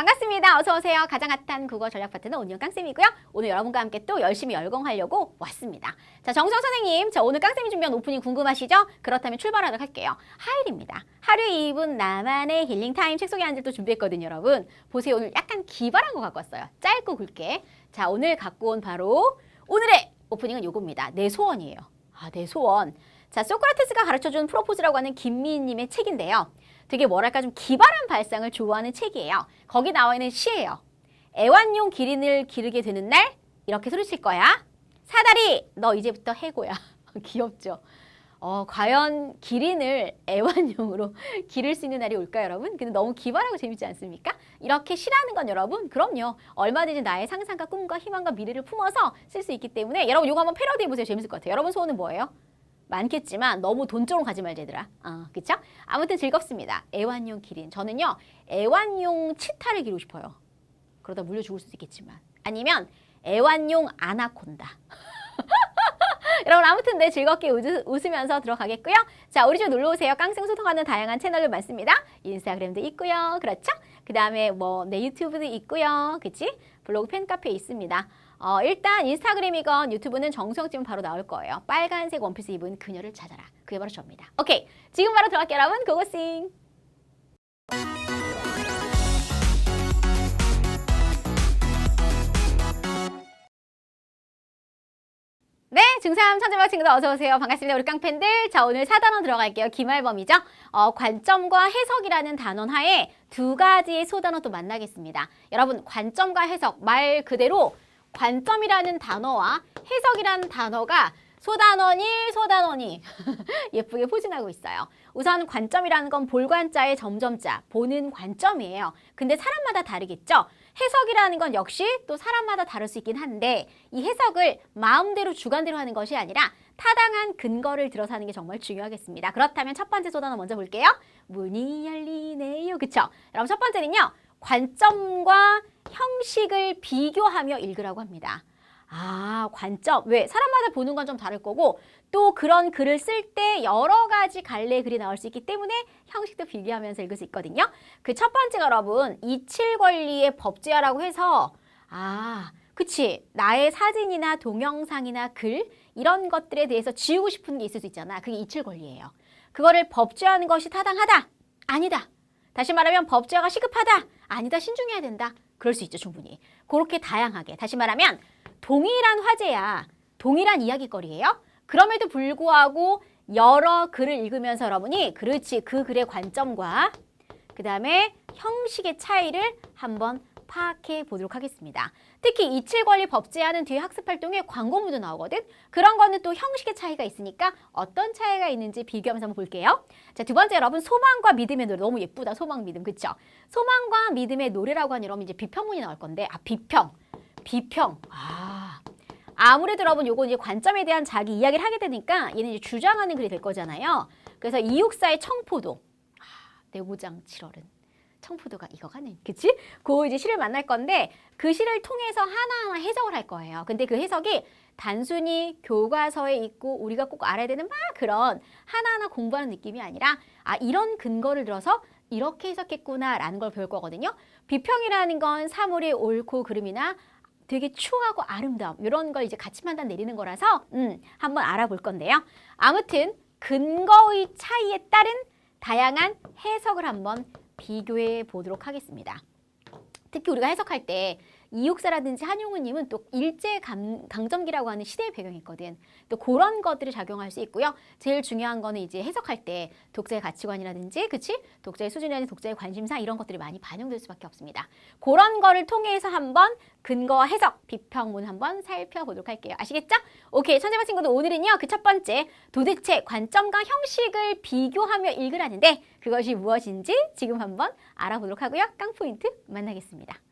반갑습니다. 어서 오세요. 가장 핫한 국어 전략 파트너 온유 깡쌤이고요. 오늘 여러분과 함께 또 열심히 열공하려고 왔습니다. 자, 정수영 선생님, 자 오늘 깡쌤이 준비한 오프닝 궁금하시죠? 그렇다면 출발하도록 할게요. 하일입니다. 하루 2분 나만의 힐링 타임 책 소개 한 줄도 준비했거든요, 여러분. 보세요. 오늘 약간 기발한 거 갖고 왔어요. 짧고 굵게. 자, 오늘 갖고 온 바로 오늘의 오프닝은 요겁니다. 내 소원이에요. 아, 내 소원. 자, 소크라테스가 가르쳐준 프로포즈라고 하는 김미희님의 책인데요. 되게 뭐랄까 좀 기발한 발상을 좋아하는 책이에요. 거기 나와 있는 시예요. 애완용 기린을 기르게 되는 날 이렇게 소리칠 거야. 사다리 너 이제부터 해고야. 귀엽죠? 어, 과연 기린을 애완용으로 기를 수 있는 날이 올까요, 여러분? 근데 너무 기발하고 재밌지 않습니까? 이렇게 시라는 건 여러분, 그럼요. 얼마든지 나의 상상과 꿈과 희망과 미래를 품어서 쓸 수 있기 때문에 여러분 이거 한번 패러디 해 보세요. 재밌을 것 같아요. 여러분 소원은 뭐예요? 많겠지만 너무 돈 쪽으로 가지 말자 얘들아. 어, 그쵸? 아무튼 즐겁습니다. 애완용 기린. 저는요, 애완용 치타를 기르고 싶어요. 그러다 물려 죽을 수도 있겠지만. 아니면 애완용 아나콘다. 여러분 아무튼 네 즐겁게 웃, 웃으면서 들어가겠고요. 자 우리 집 놀러 오세요. 깡생 소통하는 다양한 채널들 많습니다. 인스타그램도 있고요. 그렇죠? 그 다음에 뭐 내 유튜브도 있고요. 그치? 블로그 팬카페 있습니다. 어, 일단 인스타그램이건 유튜브는 정수영쯤 바로 나올 거예요. 빨간색 원피스 입은 그녀를 찾아라. 그게 바로 저입니다. 오케이 지금 바로 들어갈게요 여러분. 고고싱. 네, 중3 천재박 친구들 어서 오세요. 반갑습니다. 우리 깡팬들. 자, 오늘 4단원 들어갈게요. 기말범이죠. 어, 관점과 해석이라는 단원 하에 두 가지의 소단어 또 만나겠습니다. 여러분, 관점과 해석 말 그대로 관점이라는 단어와 해석이라는 단어가 소단원 1, 소단원 2 예쁘게 포진하고 있어요. 우선 관점이라는 건 볼관자의 점점자, 보는 관점이에요. 근데 사람마다 다르겠죠? 해석이라는 건 역시 또 사람마다 다를 수 있긴 한데 이 해석을 마음대로 주관대로 하는 것이 아니라 타당한 근거를 들어서 하는 게 정말 중요하겠습니다. 그렇다면 첫 번째 소단어 먼저 볼게요. 문이 열리네요. 그쵸? 여러분 첫 번째는요. 관점과 형식을 비교하며 읽으라고 합니다. 아, 관점. 왜? 사람마다 보는 건 좀 다를 거고, 또 그런 글을 쓸 때 여러 가지 갈래의 글이 나올 수 있기 때문에 형식도 비교하면서 읽을 수 있거든요. 그 첫 번째가 여러분, 이칠 권리의 법제화라고 해서, 아, 그치. 나의 사진이나 동영상이나 글, 이런 것들에 대해서 지우고 싶은 게 있을 수 있잖아. 그게 이칠 권리예요. 그거를 법제화하는 것이 타당하다? 아니다. 다시 말하면 법제화가 시급하다? 아니다. 신중해야 된다. 그럴 수 있죠, 충분히. 그렇게 다양하게. 다시 말하면, 동일한 화제야. 동일한 이야기거리예요. 그럼에도 불구하고 여러 글을 읽으면서 여러분이 그렇지 그 글의 관점과 그 다음에 형식의 차이를 한번 파악해 보도록 하겠습니다. 특히 이칠권리 법제화는 뒤에 학습 활동에 광고문도 나오거든. 그런 거는 또 형식의 차이가 있으니까 어떤 차이가 있는지 비교하면서 한번 볼게요. 자, 두 번째 여러분 소망과 믿음의 노래 너무 예쁘다. 소망 믿음 그쵸? 소망과 믿음의 노래라고 하는 여러분 이제 비평문이 나올 건데 아 비평 비평. 아. 아무래도 여러분 요거 이제 관점에 대한 자기 이야기를 하게 되니까 얘는 이제 주장하는 글이 될 거잖아요. 그래서 이육사의 청포도. 아, 내오장 7월은 청포도가 익어가는. 그치? 그 이제 시를 만날 건데 그 시를 통해서 하나하나 해석을 할 거예요. 근데 그 해석이 단순히 교과서에 있고 우리가 꼭 알아야 되는 막 그런 하나하나 공부하는 느낌이 아니라 아 이런 근거를 들어서 이렇게 해석했구나라는 걸 배울 거거든요. 비평이라는 건 사물의 옳고 그름이나 되게 추하고 아름다움 이런 걸 이제 같이 판단 내리는 거라서 음, 한번 알아볼 건데요. 아무튼 근거의 차이에 따른 다양한 해석을 한번 비교해 보도록 하겠습니다. 특히 우리가 해석할 때 이육사라든지 한용우님은 또 일제 감, 강점기라고 하는 시대의 배경이 있거든. 또 그런 것들을 작용할 수 있고요. 제일 중요한 거는 이제 해석할 때 독자의 가치관이라든지, 그치? 독자의 수준이라든지 독자의 관심사 이런 것들이 많이 반영될 수밖에 없습니다. 그런 거를 통해서 한번 근거와 해석, 비평문 한번 살펴보도록 할게요. 아시겠죠? 오케이. 천재반 친구들 오늘은요. 그 첫 번째 도대체 관점과 형식을 비교하며 읽으라는데 그것이 무엇인지 지금 한번 알아보도록 하고요. 깡포인트 만나겠습니다.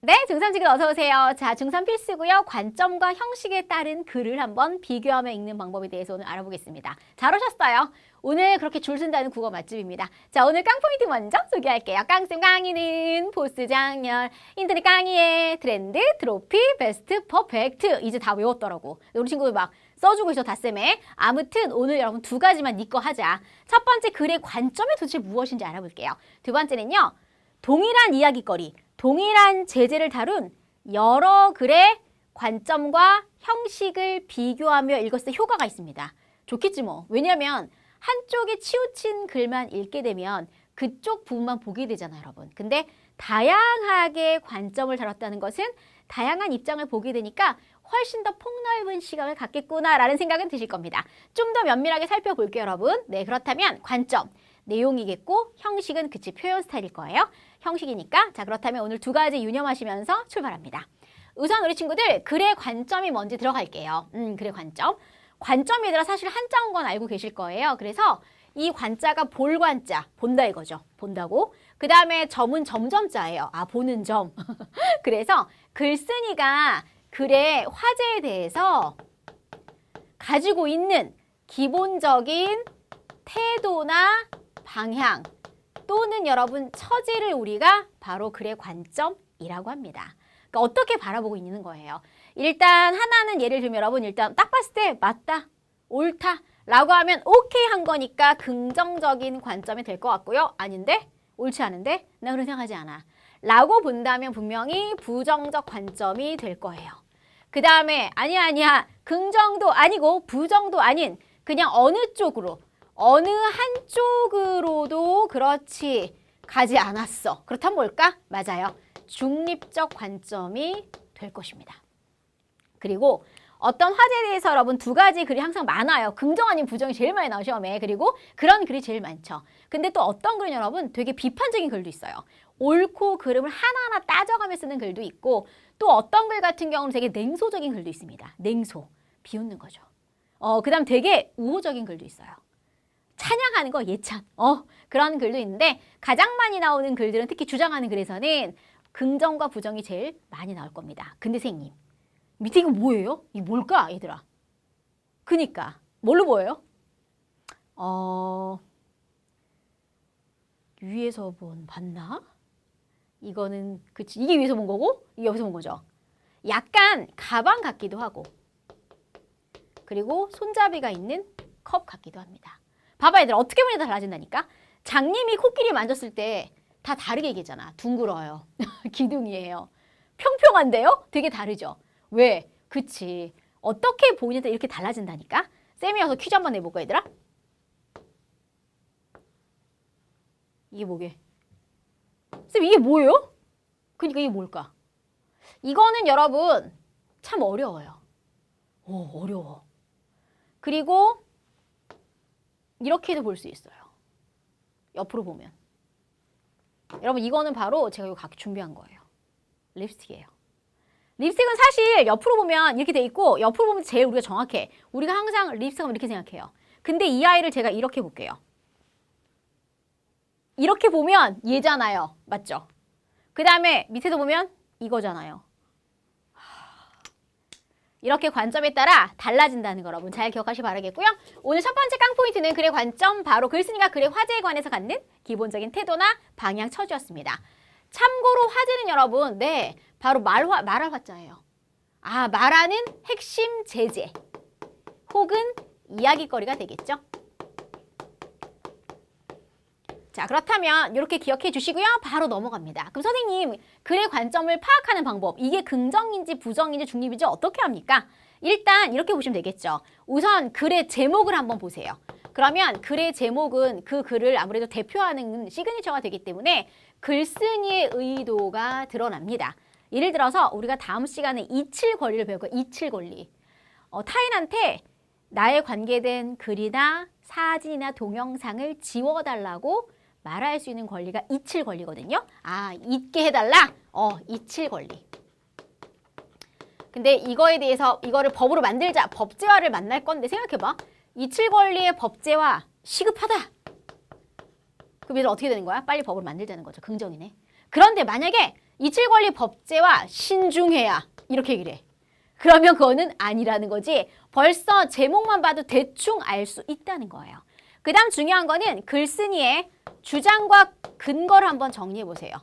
네, 중3 친구들 어서 오세요. 자, 중3 필수고요. 관점과 형식에 따른 글을 한번 비교하며 읽는 방법에 대해서 오늘 알아보겠습니다. 잘 오셨어요. 오늘 그렇게 줄 쓴다는 국어 맛집입니다. 자, 오늘 깡 포인트 먼저 소개할게요. 깡쌤 강의는 보스 장렬, 인터넷 강의의 트렌드, 트로피, 베스트, 퍼펙트. 이제 다 외웠더라고. 우리 친구들 막 써주고 있어 닷쌤에. 아무튼 오늘 여러분 두 가지만 네거 하자. 첫 번째 글의 관점이 도대체 무엇인지 알아볼게요. 두 번째는요. 동일한 이야기거리, 동일한 제재를 다룬 여러 글의 관점과 형식을 비교하며 읽었을 때 효과가 있습니다. 좋겠지 뭐. 왜냐하면 한쪽에 치우친 글만 읽게 되면 그쪽 부분만 보게 되잖아요, 여러분. 근데 다양하게 관점을 다뤘다는 것은 다양한 입장을 보게 되니까 훨씬 더 폭넓은 시각을 갖겠구나라는 생각은 드실 겁니다. 좀 더 면밀하게 살펴볼게요, 여러분. 네, 그렇다면 관점, 내용이겠고 형식은 그치 표현 스타일일 거예요. 형식이니까 자 그렇다면 오늘 두 가지 유념하시면서 출발합니다. 우선 우리 친구들 글의 관점이 뭔지 들어갈게요. 음, 글의 관점. 관점 얘들아 사실 한자인 건 알고 계실 거예요. 그래서 이 관자가 볼 관자, 본다 이거죠. 본다고. 그 다음에 점은 점점자예요. 아, 보는 점. 그래서 글쓴이가 글의 화제에 대해서 가지고 있는 기본적인 태도나 방향 또는 여러분 처지를 우리가 바로 글의 관점이라고 합니다. 그러니까 어떻게 바라보고 있는 거예요. 일단 하나는 예를 들면 여러분 일단 딱 봤을 때 맞다, 옳다 라고 하면 오케이 한 거니까 긍정적인 관점이 될 것 같고요. 아닌데? 옳지 않은데? 나 그런 생각하지 않아. 라고 본다면 분명히 부정적 관점이 될 거예요. 그 다음에 아니야 아니야 긍정도 아니고 부정도 아닌 그냥 어느 쪽으로 어느 한쪽으로도 그렇지 가지 않았어. 그렇다면 뭘까? 맞아요. 중립적 관점이 될 것입니다. 그리고 어떤 화제에 대해서 여러분 두 가지 글이 항상 많아요. 긍정 아닌 부정이 제일 많이 나오 시험에. 그리고 그런 글이 제일 많죠. 근데 또 어떤 글은 여러분 되게 비판적인 글도 있어요. 옳고 그름을 하나하나 따져가며 쓰는 글도 있고 또 어떤 글 같은 경우는 되게 냉소적인 글도 있습니다. 냉소. 비웃는 거죠. 어, 그 다음 되게 우호적인 글도 있어요. 찬양하는 거 예찬. 어, 그런 글도 있는데 가장 많이 나오는 글들은 특히 주장하는 글에서는 긍정과 부정이 제일 많이 나올 겁니다. 근데 선생님, 밑에 이거 뭐예요? 이게 뭘까, 얘들아? 그니까 뭘로 보여요? 어, 위에서 본 봤나? 이거는 그치 이게 위에서 본 거고 이게 여기서 본 거죠. 약간 가방 같기도 하고 그리고 손잡이가 있는 컵 같기도 합니다. 봐봐 얘들 어떻게 보면 달라진다니까. 장님이 코끼리 만졌을 때 다 다르게 얘기잖아. 둥글어요. 기둥이에요. 평평한데요? 되게 다르죠. 왜? 그치. 어떻게 보이냐에 이렇게 달라진다니까. 쌤이 와서 퀴즈 한번 내볼까 얘들아? 이게 뭐게? 쌤 이게 뭐예요? 그러니까 이게 뭘까? 이거는 여러분 참 어려워요. 오 어려워. 그리고 이렇게도 볼 수 있어요. 옆으로 보면. 여러분 이거는 바로 제가 이거 각 준비한 거예요. 립스틱이에요. 립스틱은 사실 옆으로 보면 이렇게 돼 있고 옆으로 보면 제일 우리가 정확해. 우리가 항상 립스틱 하면 이렇게 생각해요. 근데 이 아이를 제가 이렇게 볼게요. 이렇게 보면 얘잖아요. 맞죠? 그 다음에 밑에도 보면 이거잖아요. 이렇게 관점에 따라 달라진다는 거 여러분 잘 기억하시 기 바라겠고요. 오늘 첫 번째 깡 포인트는 글의 관점 바로 글쓴이가 글의 화제에 관해서 갖는 기본적인 태도나 방향 처지였습니다. 참고로 화제는 여러분 네 바로 말화, 말할 화자예요. 아 말하는 핵심 제재 혹은 이야기거리가 되겠죠. 자 그렇다면 이렇게 기억해 주시고요. 바로 넘어갑니다. 그럼 선생님 글의 관점을 파악하는 방법 이게 긍정인지 부정인지 중립인지 어떻게 합니까? 일단 이렇게 보시면 되겠죠. 우선 글의 제목을 한번 보세요. 그러면 글의 제목은 그 글을 아무래도 대표하는 시그니처가 되기 때문에 글쓴이의 의도가 드러납니다. 예를 들어서 우리가 다음 시간에 이칠 권리를 배울. 이칠 권리. 어, 타인한테 나에 관계된 글이나 사진이나 동영상을 지워달라고 말할 수 있는 권리가 이칠 권리거든요. 아, 잊게 해달라? 어, 이칠 권리. 근데 이거에 대해서 이거를 법으로 만들자, 법제화를 만날 건데 생각해봐. 이칠 권리의 법제화 시급하다. 그럼 이제 어떻게 되는 거야? 빨리 법을 만들자는 거죠. 긍정이네. 그런데 만약에 이칠 권리 법제화 신중해야 이렇게 얘기를 해. 그러면 그거는 아니라는 거지. 벌써 제목만 봐도 대충 알 수 있다는 거예요. 그 다음 중요한 거는 글쓴이의 주장과 근거를 한번 정리해 보세요.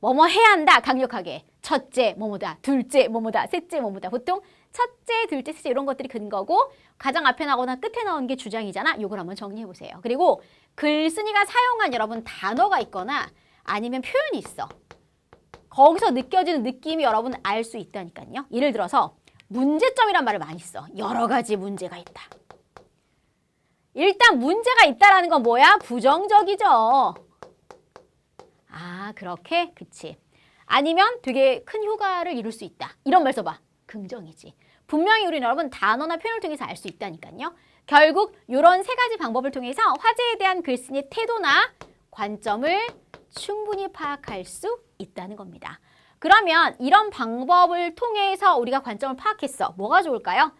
뭐뭐 해야 한다 강력하게. 첫째 뭐뭐다, 둘째 뭐뭐다, 셋째 뭐뭐다. 보통 첫째, 둘째, 셋째 이런 것들이 근거고 가장 앞에 나거나 끝에 나오는 게 주장이잖아. 요걸 한번 정리해 보세요. 그리고 글쓴이가 사용한 여러분 단어가 있거나 아니면 표현이 있어. 거기서 느껴지는 느낌이 여러분 알 수 있다니까요. 예를 들어서 문제점이란 말을 많이 써. 여러 가지 문제가 있다. 일단 문제가 있다라는 건 뭐야? 부정적이죠. 아, 그렇게? 그치. 아니면 되게 큰 효과를 이룰 수 있다. 이런 말 써봐. 긍정이지. 분명히 우리는 여러분 단어나 표현을 통해서 알 수 있다니까요. 결국 이런 세 가지 방법을 통해서 화제에 대한 글쓴이의 태도나 관점을 충분히 파악할 수 있다는 겁니다. 그러면 이런 방법을 통해서 우리가 관점을 파악했어. 뭐가 좋을까요?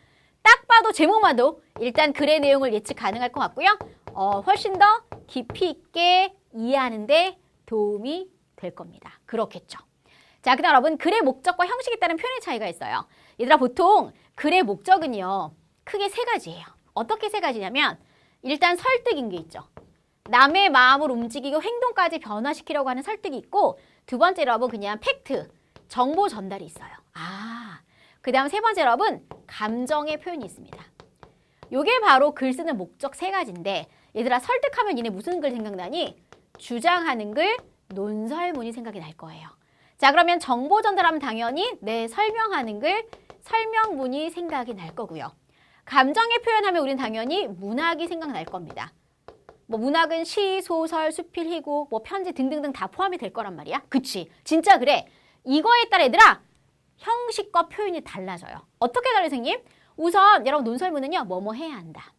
딱 봐도 제목만 도 일단 글의 내용을 예측 가능할 것 같고요. 어, 훨씬 더 깊이 있게 이해하는데 도움이 될 겁니다. 그렇겠죠. 자, 그 다음 여러분 글의 목적과 형식에 따른 표현의 차이가 있어요. 얘들아 보통 글의 목적은요. 크게 세 가지예요. 어떻게 세 가지냐면 일단 설득인 게 있죠. 남의 마음을 움직이고 행동까지 변화시키려고 하는 설득이 있고 두 번째 여러분 그냥 팩트, 정보 전달이 있어요. 아, 그 다음 세 번째 여러분 감정의 표현이 있습니다. 요게 바로 글 쓰는 목적 세 가지인데 얘들아 설득하면 얘네 무슨 글 생각나니? 주장하는 글, 논설문이 생각이 날 거예요. 자 그러면 정보 전달하면 당연히 내 설명하는 글, 설명문이 생각이 날 거고요. 감정의 표현하면 우린 당연히 문학이 생각날 겁니다. 뭐 문학은 시, 소설, 수필, 희곡, 뭐 편지 등등등 다 포함이 될 거란 말이야. 그치? 진짜 그래. 이거에 따라 얘들아 형식과 표현이 달라져요. 어떻게 달라요, 선생님? 우선 여러분 논설문은요. 뭐뭐 해야 한다.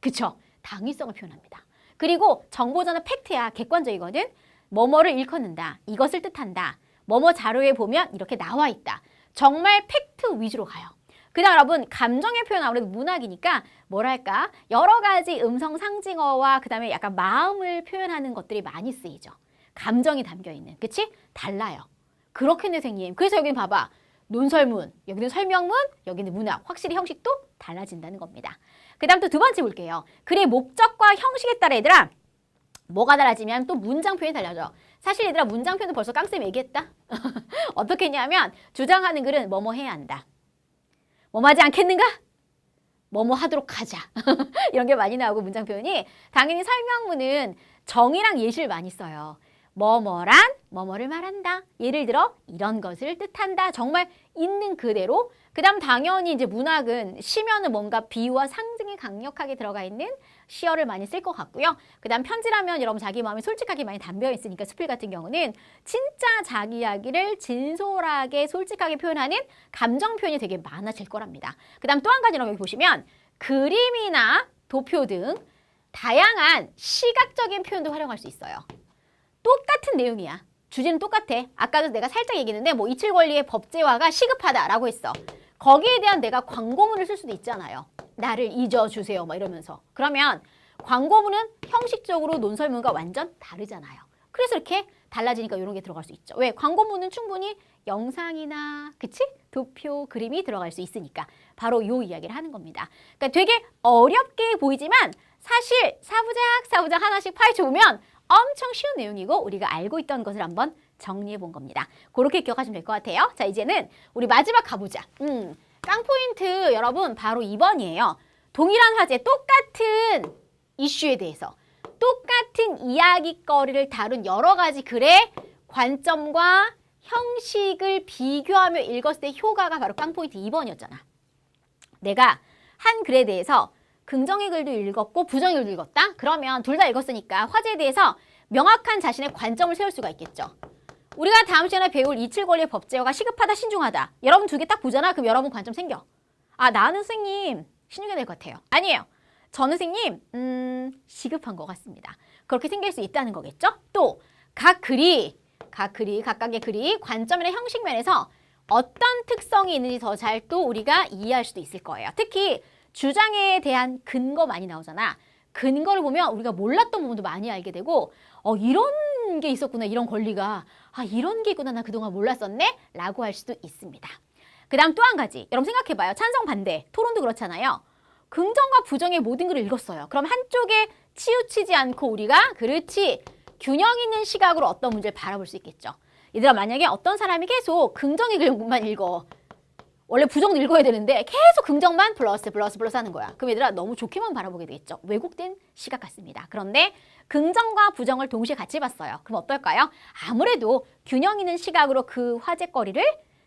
그쵸? 당위성을 표현합니다. 그리고 정보전은 팩트야. 객관적이거든. 뭐뭐를 일컫는다. 이것을 뜻한다. 뭐뭐 자료에 보면 이렇게 나와 있다. 정말 팩트 위주로 가요. 그다음 여러분 감정의 표현 아무래도 문학이니까 뭐랄까 여러 가지 음성 상징어와 그다음에 약간 마음을 표현하는 것들이 많이 쓰이죠. 감정이 담겨 있는 그치? 달라요. 그렇겠네 선생님. 그래서 여기 봐봐 논설문 여기는 설명문 여기는 문학 확실히 형식도 달라진다는 겁니다. 그 다음 또 두 번째 볼게요. 글의 목적과 형식에 따라 얘들아 뭐가 달라지면 또 문장 표현이 달라져. 사실 얘들아 문장 표현은 벌써 깡쌤 얘기했다. 어떻게 했냐면 주장하는 글은 뭐뭐 해야 한다. 뭐뭐 하지 않겠는가? 뭐뭐 하도록 하자. 이런 게 많이 나오고 문장 표현이 당연히 설명문은 정의랑 예시를 많이 써요. 뭐뭐란 뭐뭐를 말한다. 예를 들어 이런 것을 뜻한다. 정말 있는 그대로. 그 다음 당연히 이제 문학은 시면은 뭔가 비유와 상징이 강력하게 들어가 있는 시어를 많이 쓸 것 같고요. 그 다음 편지라면 여러분 자기 마음이 솔직하게 많이 담겨 있으니까 수필 같은 경우는 진짜 자기 이야기를 진솔하게 솔직하게 표현하는 감정 표현이 되게 많아질 거랍니다. 그 다음 또 한 가지는 여기 보시면 그림이나 도표 등 다양한 시각적인 표현도 활용할 수 있어요. 똑같은 내용이야. 주제는 똑같아. 아까도 내가 살짝 얘기했는데 뭐 이칠 권리의 법제화가 시급하다라고 했어. 거기에 대한 내가 광고문을 쓸 수도 있잖아요. 나를 잊어주세요. 막 이러면서. 그러면 광고문은 형식적으로 논설문과 완전 다르잖아요. 그래서 이렇게 달라지니까 이런 게 들어갈 수 있죠. 왜? 광고문은 충분히 영상이나 그치? 도표, 그림이 들어갈 수 있으니까 바로 요 이야기를 하는 겁니다. 그러니까 되게 어렵게 보이지만 사실 사부작 사부작 하나씩 파헤쳐 보면 엄청 쉬운 내용이고 우리가 알고 있던 것을 한번 정리해 본 겁니다. 그렇게 기억하시면 될 것 같아요. 자, 이제는 우리 마지막 가보자. 음, 깡포인트 여러분 바로 2번이에요. 동일한 화제 똑같은 이슈에 대해서 똑같은 이야기거리를 다룬 여러 가지 글의 관점과 형식을 비교하며 읽었을 때 효과가 바로 깡포인트 2번이었잖아. 내가 한 글에 대해서 긍정의 글도 읽었고 부정의 글도 읽었다? 그러면 둘 다 읽었으니까 화제에 대해서 명확한 자신의 관점을 세울 수가 있겠죠. 우리가 다음 시간에 배울 이칠 권리의 법제화가 시급하다, 신중하다. 여러분 두 개 딱 보잖아. 그럼 여러분 관점 생겨. 아, 나는 선생님 신중해야 될 것 같아요. 아니에요. 저는 선생님 음, 시급한 것 같습니다. 그렇게 생길 수 있다는 거겠죠? 또 각 글이 각 글이 각각의 글이 관점이나 형식 면에서 어떤 특성이 있는지 더 잘 또 우리가 이해할 수도 있을 거예요. 특히 주장에 대한 근거 많이 나오잖아. 근거를 보면 우리가 몰랐던 부분도 많이 알게 되고 어 이런 게 있었구나 이런 권리가 아 이런 게 있구나 나 그동안 몰랐었네 라고 할 수도 있습니다. 그 다음 또 한 가지 여러분 생각해봐요 찬성 반대 토론도 그렇잖아요. 긍정과 부정의 모든 글을 읽었어요. 그럼 한쪽에 치우치지 않고 우리가 그렇지 균형 있는 시각으로 어떤 문제를 바라볼 수 있겠죠. 얘들아 만약에 어떤 사람이 계속 긍정의 글만 읽어. 원래 부정도 읽어야 되는데 계속 긍정만 플러스 플러스 플러스 하는 거야. 그럼 얘들아 너무 좋게만 바라보게 되겠죠. 왜곡된 시각 같습니다. 그런데 긍정과 부정을 동시에 같이 봤어요. 그럼 어떨까요? 아무래도 균형 있는 시각으로 그 화제거리를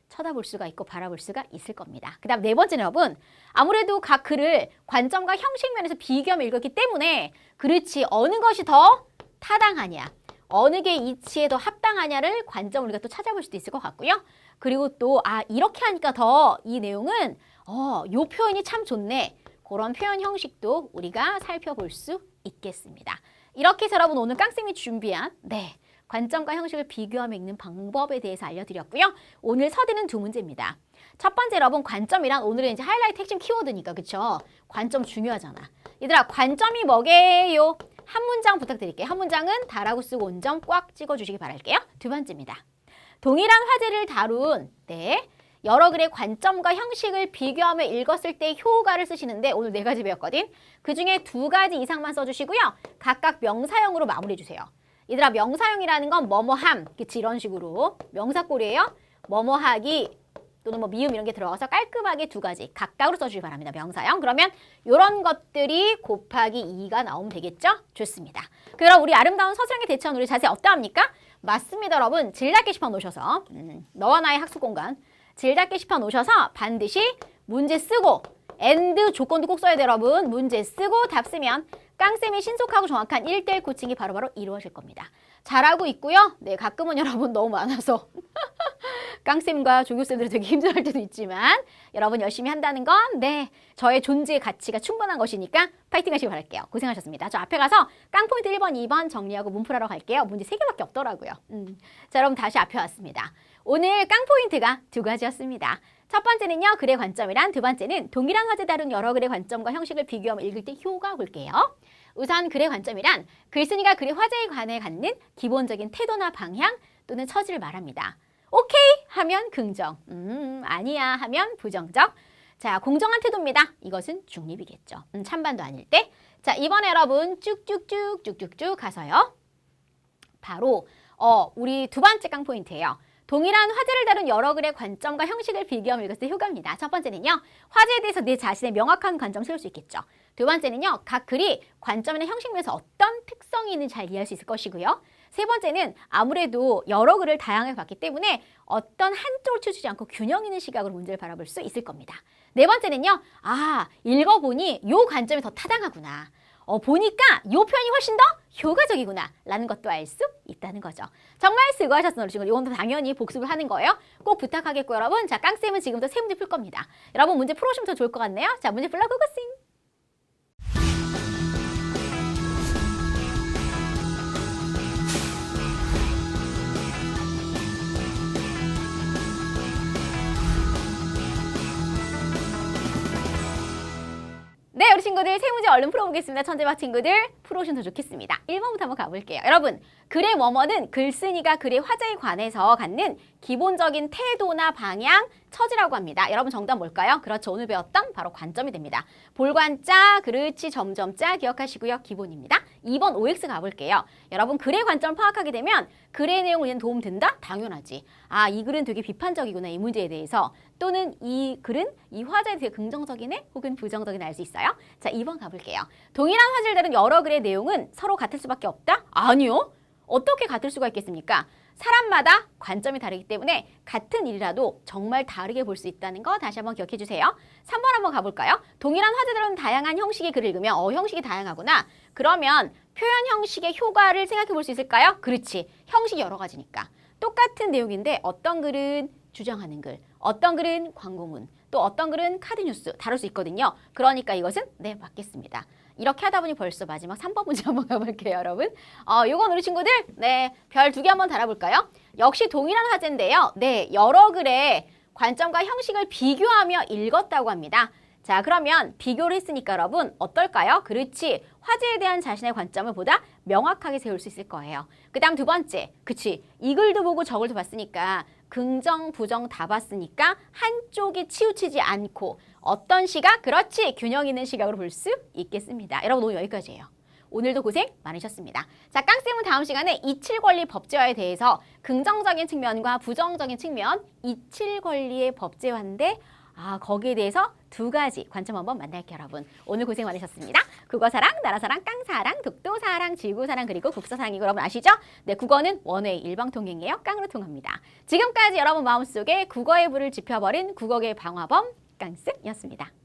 쳐다볼 수가 있고 바라볼 수가 있을 겁니다. 그 다음 네 번째는 여러분 아무래도 각 글을 관점과 형식 면에서 비교하며 읽었기 때문에 그렇지 어느 것이 더 타당하냐 어느 게 이치에 더 합당하냐를 관점 우리가 또 찾아볼 수도 있을 것 같고요. 그리고 또 아 이렇게 하니까 더 이 내용은 어 요 표현이 참 좋네. 그런 표현 형식도 우리가 살펴볼 수 있겠습니다. 이렇게 해서 여러분 오늘 깡쌤이 준비한 네 관점과 형식을 비교하며 읽는 방법에 대해서 알려드렸고요. 오늘 서두는 두 문제입니다. 첫 번째 여러분 관점이란 오늘은 이제 하이라이트 핵심 키워드니까 그쵸? 관점 중요하잖아. 얘들아 관점이 뭐게요? 한 문장 부탁드릴게요. 한 문장은 다라고 쓰고 온점 꽉 찍어주시기 바랄게요. 두 번째입니다. 동일한 화제를 다룬 네 여러 글의 관점과 형식을 비교하며 읽었을 때 효과를 쓰시는데 오늘 네 가지 배웠거든. 그 중에 두 가지 이상만 써주시고요. 각각 명사형으로 마무리해주세요. 얘들아 명사형이라는 건 뭐뭐함 그치 이런 식으로 명사꼴이에요. 뭐뭐하기 또는 뭐 미음 이런 게 들어가서 깔끔하게 두 가지 각각으로 써주시기 바랍니다. 명사형. 그러면 이런 것들이 곱하기 2가 나오면 되겠죠? 좋습니다. 그럼 우리 아름다운 서술형에 대처한 우리 자세 어떠합니까? 맞습니다, 여러분. 질답 게시판 놓으셔서 음, 너와 나의 학습 공간 질답 게시판 놓으셔서 반드시 문제 쓰고 엔드 조건도 꼭 써야 돼요, 여러분. 문제 쓰고 답 쓰면 깡쌤이 신속하고 정확한 1대1 코칭이 바로바로 이루어질 겁니다. 잘하고 있고요. 네, 가끔은 여러분 너무 많아서 깡쌤과 조교쌤들이 되게 힘들어할 때도 있지만 여러분 열심히 한다는 건 네, 저의 존재의 가치가 충분한 것이니까 파이팅 하시기 바랄게요. 고생하셨습니다. 저 앞에 가서 깡포인트 1번, 2번 정리하고 문풀하러 갈게요. 문제 3개밖에 없더라고요. 음. 자, 여러분 다시 앞에 왔습니다. 오늘 깡포인트가 두 가지였습니다. 첫 번째는요, 글의 관점이란 두 번째는 동일한 화제 다룬 여러 글의 관점과 형식을 비교하며 읽을 때 효과 볼게요. 우선 글의 관점이란 글쓴이가 글의 화제에 관해 갖는 기본적인 태도나 방향 또는 처지를 말합니다. 오케이 하면 긍정, 음 아니야 하면 부정적. 자 공정한 태도입니다. 이것은 중립이겠죠. 음, 찬반도 아닐 때. 자 이번에 여러분 쭉쭉쭉 쭉쭉쭉 가서요. 바로 어 우리 두 번째 깡 포인트예요. 동일한 화제를 다룬 여러 글의 관점과 형식을 비교하며 때 효과입니다. 첫 번째는요. 화제에 대해서 내 자신의 명확한 관점 세울 수 있겠죠. 두 번째는요. 각 글이 관점이나 형식 면에서 어떤 특성이 있는지 잘 이해할 수 있을 것이고요. 세 번째는 아무래도 여러 글을 다양하게 봤기 때문에 어떤 한쪽을 치우치지 않고 균형 있는 시각으로 문제를 바라볼 수 있을 겁니다. 네 번째는요. 아, 읽어보니 요 관점이 더 타당하구나. 어, 보니까 요 표현이 훨씬 더 효과적이구나 라는 것도 알 수 있다는 거죠. 정말 수고하셨습니다. 어르신 이건 당연히 복습을 하는 거예요. 꼭 부탁하겠고 여러분. 자, 깡쌤은 지금부터 세 문제 풀 겁니다. 여러분 문제 풀어오시면 더 좋을 것 같네요. 자, 문제 풀러 고고싱! 네, 우리 친구들 세 문제 얼른 풀어보겠습니다. 천재바 친구들 풀어오시면 더 좋겠습니다. 1번부터 한번 가볼게요. 여러분, 글의 뭐뭐는 글쓴이가 글의 화제에 관해서 갖는 기본적인 태도나 방향, 처지라고 합니다. 여러분 정답 뭘까요? 그렇죠. 오늘 배웠던 바로 관점이 됩니다. 볼관자, 그렇지, 점점자 기억하시고요. 기본입니다. 2번 OX 가볼게요. 여러분 글의 관점을 파악하게 되면 글의 내용을 이해는 도움 된다? 당연하지. 아, 이 글은 되게 비판적이구나. 이 문제에 대해서. 또는 이 글은 이 화제에 되게 긍정적이네? 혹은 부정적이네 알 수 있어요. 자, 2번 가볼게요. 동일한 다룬 여러 글의 내용은 서로 같을 수밖에 없다? 아니요. 어떻게 같을 수가 있겠습니까? 사람마다 관점이 다르기 때문에 같은 일이라도 정말 다르게 볼 수 있다는 거 다시 한번 기억해 주세요. 3번 한번 가볼까요? 동일한 화제들은 다양한 형식의 글을 읽으면 어 형식이 다양하구나. 그러면 표현 형식의 효과를 생각해 볼 수 있을까요? 그렇지. 형식이 여러 가지니까. 똑같은 내용인데 어떤 글은 주장하는 글, 어떤 글은 광고문, 또 어떤 글은 카드 뉴스 다룰 수 있거든요. 그러니까 이것은 네 맞겠습니다. 이렇게 하다 보니 벌써 마지막 3번 문제 한번 가볼게요, 여러분. 어, 요건 우리 친구들, 네, 별 두 개 한번 달아볼까요? 역시 동일한 화제인데요. 네, 여러 글의 관점과 형식을 비교하며 읽었다고 합니다. 자, 그러면 비교를 했으니까 여러분, 어떨까요? 그렇지. 화제에 대한 자신의 관점을 보다 명확하게 세울 수 있을 거예요. 그 다음 두 번째, 그치. 이 글도 보고 저 글도 봤으니까 긍정, 부정 다 봤으니까 한쪽에 치우치지 않고 어떤 시각? 그렇지. 균형 있는 시각으로 볼 수 있겠습니다. 여러분 오늘 여기까지예요. 오늘도 고생 많으셨습니다. 자, 깡쌤은 다음 시간에 이칠 권리 법제화에 대해서 긍정적인 측면과 부정적인 측면, 이칠 권리의 법제화인데 아, 거기에 대해서 두 가지 관점 한번 만날게요, 여러분. 오늘 고생 많으셨습니다. 국어사랑, 나라사랑, 깡사랑, 독도사랑, 지구사랑, 그리고 국사사랑 이거 여러분 아시죠? 네, 국어는 원웨이 일방통행이에요. 깡으로 통합니다. 지금까지 여러분 마음속에 국어의 불을 지펴버린 국어계 방화범 깡쌤이었습니다.